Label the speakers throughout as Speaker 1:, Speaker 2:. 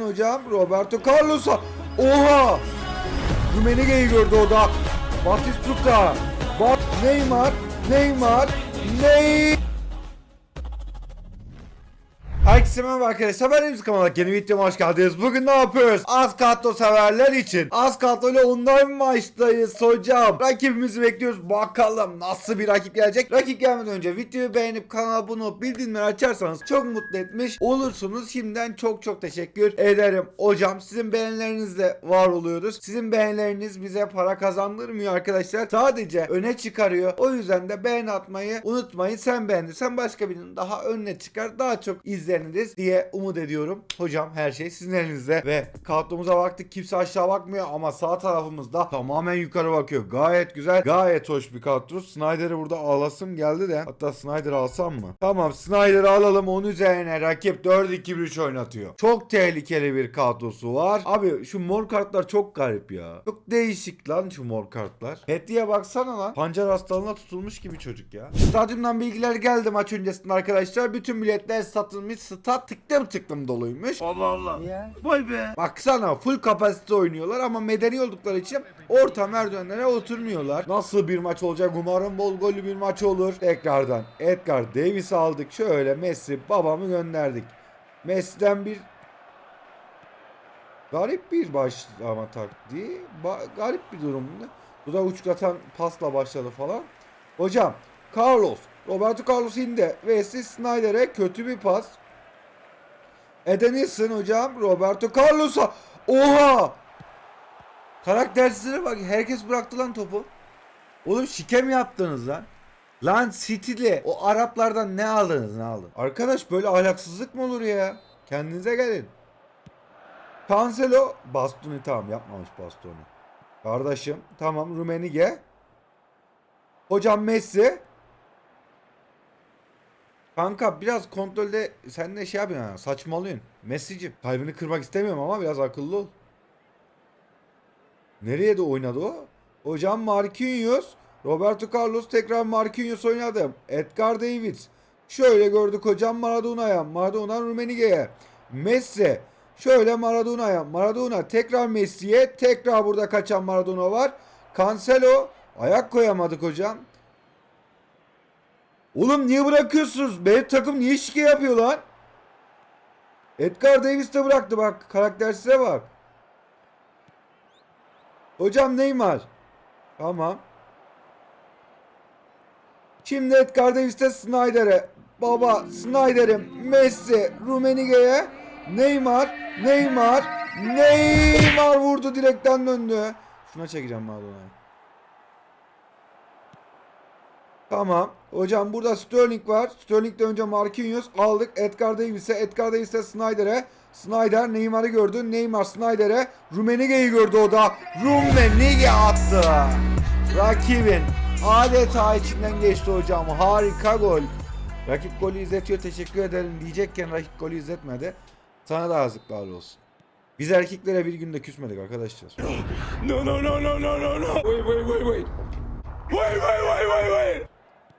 Speaker 1: hocam Roberto Carlos'a. Oha! Rumenige'yi gördü o da. Batistuta. Bak Neymar. Neymar. Ney. Herkese merhaba arkadaşlar ben Remzi kanalına yeni videoma hoş geldiniz. Bugün ne yapıyoruz? Askalto severler için. Askalto ile online maçtayız hocam. Rakibimizi bekliyoruz. Bakalım nasıl bir rakip gelecek. Rakip gelmeden önce videoyu beğenip kanala olup bildirimleri açarsanız çok mutlu etmiş olursunuz. Şimdiden çok çok teşekkür ederim. Hocam sizin beğenilerinizle var oluyoruz. Sizin beğenileriniz bize para kazandırmıyor arkadaşlar. Sadece öne çıkarıyor. O yüzden de beğeni atmayı unutmayın. Sen beğenirsen başka birinin daha önüne çıkar. Daha çok izleniriz diye umut ediyorum. Hocam her şey sizin elinizde ve kartumuza baktık. Kimse aşağı bakmıyor ama sağ tarafımızda tamamen yukarı bakıyor. Gayet güzel. Gayet hoş bir kadro. Snyder'i burada alasım geldi de. Hatta Snyder'ı alsam mı? Tamam Snyder'ı alalım. Onun üzerine rakip 4-2-1-3 oynatıyor. Çok tehlikeli bir kadrosu var. Abi şu mor kartlar çok garip ya. Çok değişik lan şu mor kartlar. Petti'ye baksana lan. Pancar hastalığına tutulmuş gibi çocuk ya. Stadyumdan bilgiler geldi maç öncesinde arkadaşlar. Bütün biletler satılmış. Stat tıklım tıklım doluymuş.
Speaker 2: Allah Allah. Vay be.
Speaker 1: Baksana full kapasite oynuyorlar ama medeni oldukları için orta merdivenlere oturmuyorlar. Nasıl bir maç olacak? Umarım bol gollü bir maç olur. Tekrardan Edgar Davis aldık. Şöyle Messi babamı gönderdik. Messi'den bir garip bir başlama taktiği. Ba- garip bir durumda. Bu da uçlatan pasla başladı falan. Hocam Carlos. Roberto Carlos indi. Wesley Snyder'e kötü bir pas. Edenilsin hocam. Roberto Carlos'a. Oha! Karaktersizlere bak. Herkes bıraktı lan topu. Oğlum şike mi yaptınız lan? Lan City'li o Araplardan ne aldınız ne aldın? Arkadaş böyle ahlaksızlık mı olur ya? Kendinize gelin. Cancelo Bastoni tamam yapmamış Bastoni. Kardeşim tamam Rumenige. Hocam Messi. Kanka biraz kontrolde sen de şey yapıyorsun ha, saçmalıyorsun. Messi'cim kalbini kırmak istemiyorum ama biraz akıllı ol. Nereye de oynadı o? Hocam Marquinhos. Roberto Carlos tekrar Marquinhos oynadı. Edgar Davids. Şöyle gördük hocam Maradona'ya. Maradona Rumenige'ye. Messi. Şöyle Maradona'ya. Maradona tekrar Messi'ye. Tekrar burada kaçan Maradona var. Cancelo. Ayak koyamadık hocam. Oğlum niye bırakıyorsunuz? Benim takım niye şike yapıyor lan? Edgar Davis de bıraktı bak. Karaktersize bak. Hocam Neymar. Tamam. Şimdi Edgar Davis'te Snyder'e. Baba Snyder'im. Messi. Rumenige'ye. Neymar. Neymar. Neymar vurdu direkten döndü. Şuna çekeceğim Maradona'yı. Tamam. Hocam burada Sterling var. Sterling'de önce Marquinhos aldık. Edgar Davis'e. Edgar Davis'e Snyder'e. Snyder Neymar'ı gördü. Neymar Snyder'e. Rumenige'yi gördü o da. Rumenige attı. Rakibin adeta içinden geçti hocam. Harika gol. Rakip golü izletiyor. Teşekkür ederim diyecekken rakip golü izletmedi. Sana da yazıklar olsun. Biz erkeklere bir günde küsmedik arkadaşlar.
Speaker 2: No no no no no no no. Wait wait wait wait. Wait wait wait wait wait.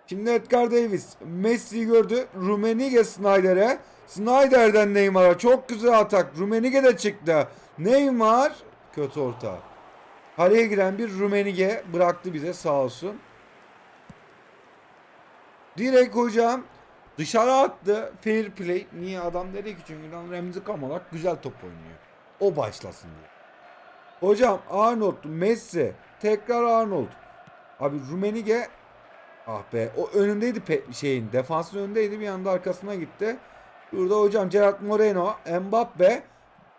Speaker 1: Şimdi Edgar Davis Messi'yi gördü. Rumenige Snyder'e. Snyder'den Neymar'a çok güzel atak. Rumenige de çıktı. Neymar kötü orta. Kaleye giren bir Rumenige bıraktı bize sağ olsun. Direkt hocam dışarı attı. Fair play. Niye adam dedi ki çünkü Remzi Kamalak güzel top oynuyor. O başlasın diye. Hocam Arnold, Messi, tekrar Arnold. Abi Rumenige Ah be o önündeydi pe- şeyin defansın önündeydi bir anda arkasına gitti. Burada hocam Gerard Moreno, Mbappe,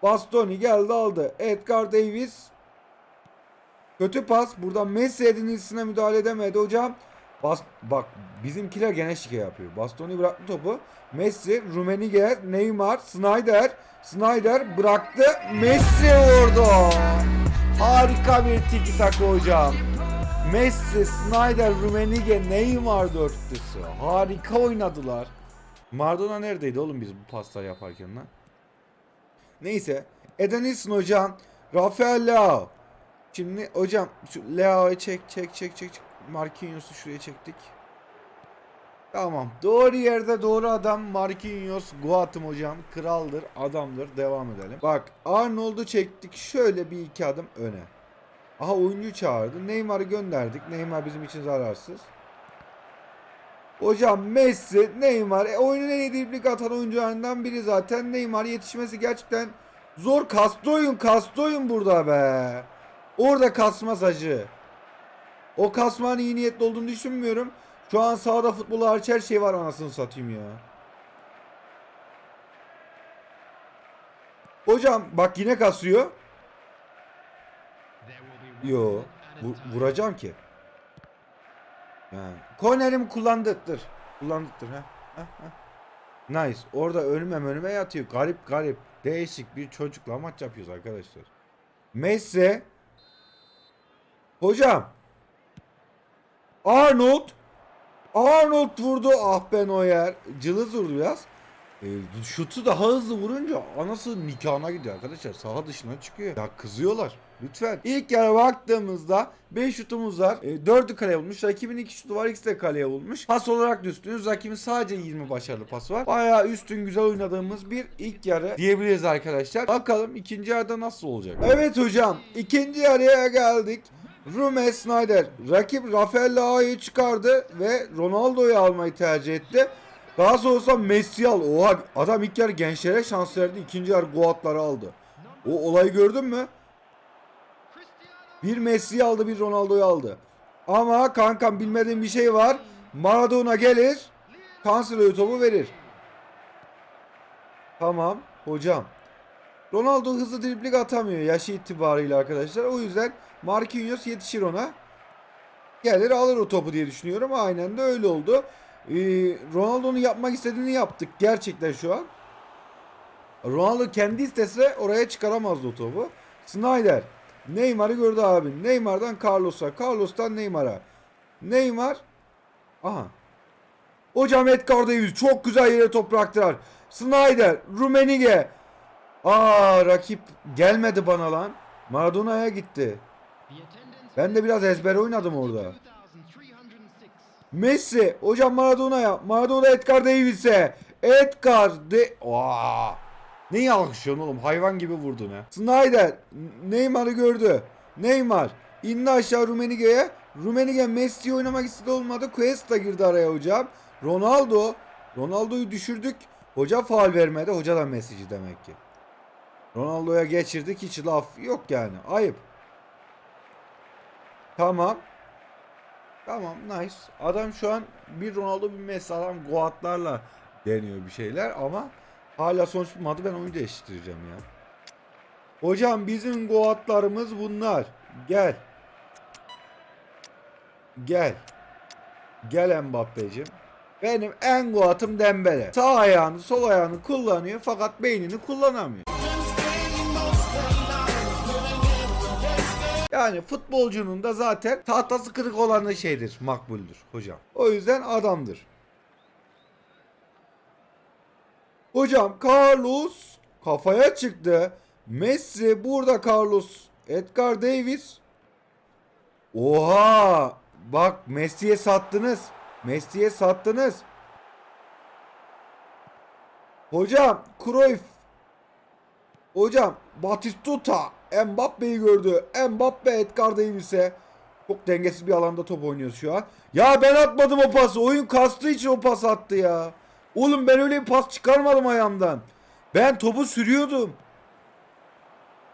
Speaker 1: Bastoni geldi aldı. Edgar Davis kötü pas. Burada Messi edinilsine müdahale edemedi hocam. Bas bak bizimkiler gene şike yapıyor. Bastoni bıraktı topu. Messi, Rumenige, Neymar, Snyder. Snyder bıraktı. Messi vurdu. Harika bir tiki taka hocam. Messi, Snyder, Rumenige, Neymar dörtlüsü. Harika oynadılar. Maradona neredeydi oğlum biz bu paslar yaparken lan? Neyse. Edenilsin hocam. Rafael Leao. Şimdi hocam şu Leao'yu çek çek çek çek. çek. Marquinhos'u şuraya çektik. Tamam. Doğru yerde doğru adam Marquinhos Guatım hocam. Kraldır, adamdır. Devam edelim. Bak Arnold'u çektik. Şöyle bir iki adım öne. Aha oyuncu çağırdı. Neymar'ı gönderdik. Neymar bizim için zararsız. Hocam Messi, Neymar. E, oyunun en iyi dribling atan oyuncularından biri zaten. Neymar yetişmesi gerçekten zor. Kastı oyun, kastı oyun burada be. Orada kasmaz acı. O kasmanın iyi niyetli olduğunu düşünmüyorum. Şu an sahada futbol hariç her şey var anasını satayım ya. Hocam bak yine kasıyor. Yo. vu- vuracağım ki. Yani. Kornerimi kullandıktır. Kullandıktır ha. ha, ha. Nice. Orada önüme önüme yatıyor. Garip garip. Değişik bir çocukla maç yapıyoruz arkadaşlar. Messi. Hocam. Arnold. Arnold vurdu. Ah ben o yer. Cılız vurdu biraz. E, şutu daha hızlı vurunca anası nikahına gidiyor arkadaşlar. Saha dışına çıkıyor. Ya kızıyorlar. Lütfen. İlk yarı baktığımızda 5 şutumuz var. E, 4'ü kaleye bulmuş. Rakibin 2 şutu var. İkisi de kaleye bulmuş. Pas olarak da üstünüz. Rakibin sadece 20 başarılı pası var. Bayağı üstün güzel oynadığımız bir ilk yarı diyebiliriz arkadaşlar. Bakalım ikinci yarıda nasıl olacak. Evet hocam. ikinci yarıya geldik. Rume Snyder rakip Rafael Leao'yu çıkardı ve Ronaldo'yu almayı tercih etti. Daha sonrasında Messi al. Oha adam ilk yarı gençlere şans verdi. ikinci yarı Goat'ları aldı. O olayı gördün mü? Bir Messi'yi aldı bir Ronaldo'yu aldı. Ama kankam bilmediğim bir şey var. Maradona gelir. Cancelo'ya topu verir. Tamam hocam. Ronaldo hızlı dribling atamıyor yaşı itibarıyla arkadaşlar. O yüzden Marquinhos yetişir ona. Gelir alır o topu diye düşünüyorum. Aynen de öyle oldu. Ee, Ronaldo'nun yapmak istediğini yaptık gerçekten şu an. Ronaldo kendi istese oraya çıkaramazdı o topu. Snyder. Neymar'ı gördü abi. Neymar'dan Carlos'a. Carlos'tan Neymar'a. Neymar. Aha. Hocam Edgar Davies çok güzel yere top bıraktılar. Snyder. Rumenige. Aa rakip gelmedi bana lan. Maradona'ya gitti. Ben de biraz ezber oynadım orada. Messi. Hocam Maradona'ya. Maradona Edgar Davies'e. Edgar de... Aa. Neyi alkışlıyorsun oğlum? Hayvan gibi vurdun ha. Snyder. Neymar'ı gördü. Neymar. indi aşağı Rumenige'ye. Rumenige Messi'yi oynamak istedi olmadı. Cuesta girdi araya hocam. Ronaldo. Ronaldo'yu düşürdük. Hoca faal vermedi. Hoca da Messi'ci demek ki. Ronaldo'ya geçirdik. Hiç laf yok yani. Ayıp. Tamam. Tamam nice. Adam şu an bir Ronaldo bir Messi adam Goatlarla deniyor bir şeyler ama hala sonuç bulmadı ben oyunu değiştireceğim ya. Hocam bizim Goatlarımız bunlar. Gel. Gel. Gel Mbappe'cim. Benim en Goat'ım Dembele. Sağ ayağını sol ayağını kullanıyor fakat beynini kullanamıyor. Yani futbolcunun da zaten tahtası kırık olanı şeydir, makbuldür hocam. O yüzden adamdır. Hocam Carlos kafaya çıktı. Messi burada Carlos. Edgar Davis. Oha! Bak Messi'ye sattınız. Messi'ye sattınız. Hocam Cruyff. Hocam Batistuta. Mbappe'yi gördü. Mbappe Edgar Davis'e. Çok dengesiz bir alanda top oynuyoruz şu an. Ya ben atmadım o pası. Oyun kastığı için o pas attı ya. Oğlum ben öyle bir pas çıkarmadım ayağımdan. Ben topu sürüyordum.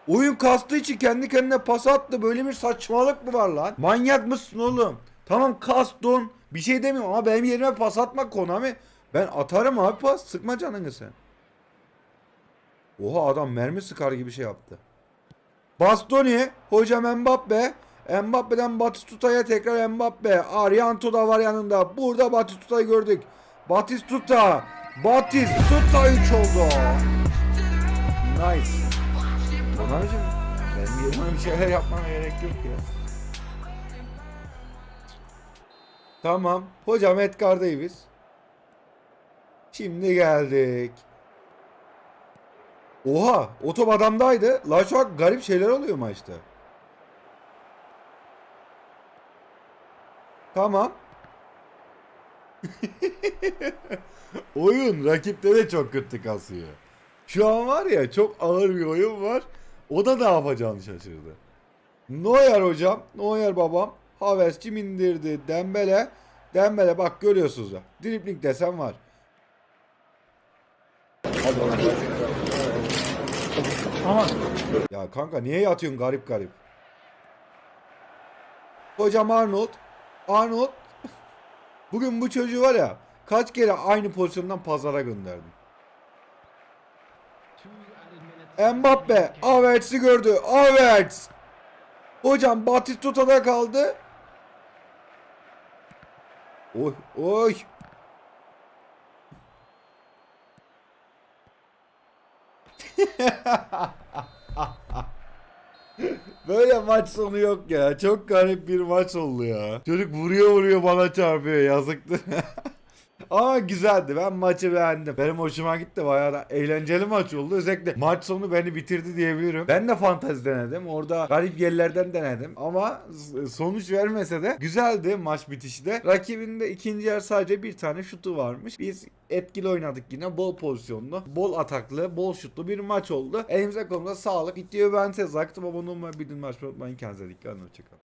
Speaker 1: Oyun kastığı için kendi kendine pas attı. Böyle bir saçmalık mı var lan? Manyak mısın oğlum? Tamam kastın. Bir şey demiyorum ama benim yerime pas atma Konami. Ben atarım abi pas. Sıkma canını sen. Oha adam mermi sıkar gibi şey yaptı. Bastoni, hocam Mbappe. Mbappe'den Batistuta'ya tekrar Mbappe. Arianto da var yanında. Burada Batistuta'yı gördük. Batistuta. Batistuta 3 oldu. Nice. Onarcım benim yerime bir şeyler yapmana gerek yok ya. Tamam. Hocam Edgar Davis. Şimdi geldik. Oha o top adamdaydı. La an garip şeyler oluyor maçta. Tamam. oyun rakipte de çok kötü kasıyor. Şu an var ya çok ağır bir oyun var. O da ne yapacağını şaşırdı. Neuer hocam. Neuer babam. Havertz kim indirdi? Dembele. Dembele bak görüyorsunuz ya. Dribling desen var. Ya kanka niye yatıyorsun garip garip? Hocam Arnold. Arnold. Bugün bu çocuğu var ya kaç kere aynı pozisyondan pazara gönderdim. Mbappe. Havertz'i gördü. Havertz. Hocam Batistuta'da kaldı. Oy oy. Böyle maç sonu yok ya. Çok garip bir maç oldu ya. Çocuk vuruyor vuruyor bana çarpıyor. Yazıktı. Ama güzeldi. Ben maçı beğendim. Benim hoşuma gitti. Bayağı da eğlenceli maç oldu. Özellikle maç sonu beni bitirdi diyebilirim. Ben de fantezi denedim. Orada garip yerlerden denedim. Ama sonuç vermese de güzeldi maç bitişi de. Rakibin de ikinci yer sadece bir tane şutu varmış. Biz etkili oynadık yine. Bol pozisyonlu, bol ataklı, bol şutlu bir maç oldu. Elimize kolumuza sağlık. Videoyu ben size zaktım. Abone olmayı, bildirim açmayı unutmayın. Kendinize dikkat edin. Hoşçakalın.